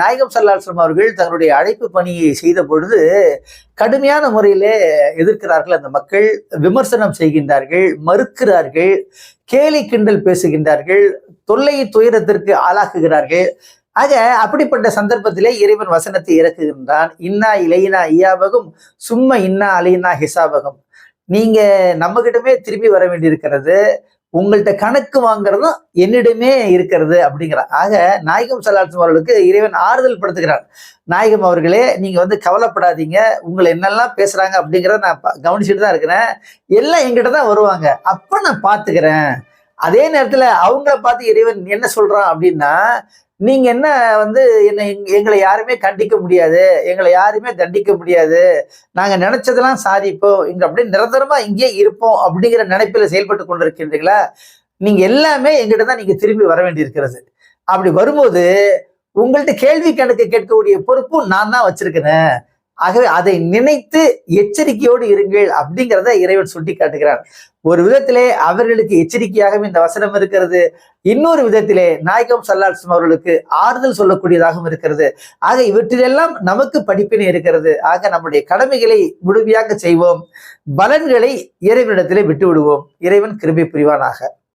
நாயகம் சல்லாஸ்லம் அவர்கள் தங்களுடைய அழைப்பு பணியை செய்த பொழுது கடுமையான முறையிலே எதிர்க்கிறார்கள். அந்த மக்கள் விமர்சனம் செய்கின்றார்கள் மறுக்கிறார்கள் கேலி கிண்டல் பேசுகின்றார்கள் தொல்லை துயரத்திற்கு ஆளாக்குகிறார்கள். ஆக அப்படிப்பட்ட சந்தர்ப்பத்திலே இறைவன் வசனத்தை இறக்குகின்றான். இன்னா இலையினா ஐயாபகம் சும்மா இன்னா அலையினா ஹிசாபகம். நீங்க நம்ம கிட்டமே திரும்பி வர வேண்டியிருக்கிறது. உங்கள்கிட்ட கணக்கு வாங்குறதும் என்னிடமே இருக்கிறது அப்படிங்கிறார் ஆக நாயகம் சலாட்சம் அவர்களுக்கு இறைவன் ஆறுதல் படுத்துகிறார். நாயகம் அவர்களே நீங்கள் வந்து கவலைப்படாதீங்க. உங்களை என்னெல்லாம் பேசுறாங்க அப்படிங்கிறத நான் கவனிச்சுட்டு தான் இருக்கிறேன். எல்லாம் எங்கிட்ட தான் வருவாங்க. அப்போ நான் பார்த்துக்கிறேன் அதே நேரத்துல அவங்கள பார்த்து இறைவன் என்ன சொல்றான் அப்படின்னா நீங்க என்ன வந்து என்ன எங்களை யாருமே கண்டிக்க முடியாது எங்களை யாருமே தண்டிக்க முடியாது. நாங்க நினைச்சதெல்லாம் சாதிப்போம். இங்க அப்படியே நிரந்தரமா இங்கே இருப்போம் அப்படிங்கிற நினைப்பில செயல்பட்டு கொண்டிருக்கின்றீங்களா நீங்க எல்லாமே எங்கிட்ட தான் நீங்க திரும்பி வர வேண்டியிருக்கிறது. அப்படி வரும்போது உங்கள்ட்ட கேள்வி கணக்கு கேட்கக்கூடிய பொறுப்பும் நான் தான் வச்சிருக்கிறேன் ஆகவே அதை நினைத்து எச்சரிக்கையோடு இருங்கள் அப்படிங்கிறத இறைவன் சுட்டி காட்டுகிறார் ஒரு விதத்திலே அவர்களுக்கு எச்சரிக்கையாகவும் இந்த வசனம் இருக்கிறது. இன்னொரு விதத்திலே நாயகம் சல்லாஸ்லம் அவர்களுக்கு ஆறுதல் சொல்லக்கூடியதாகவும் இருக்கிறது. ஆக இவற்றிலெல்லாம் நமக்கு படிப்பினை இருக்கிறது. ஆக நம்முடைய கடமைகளை முழுமையாக செய்வோம். பலன்களை இறைவனிடத்திலே விட்டு விடுவோம் இறைவன் கிருபை புரிவானாக.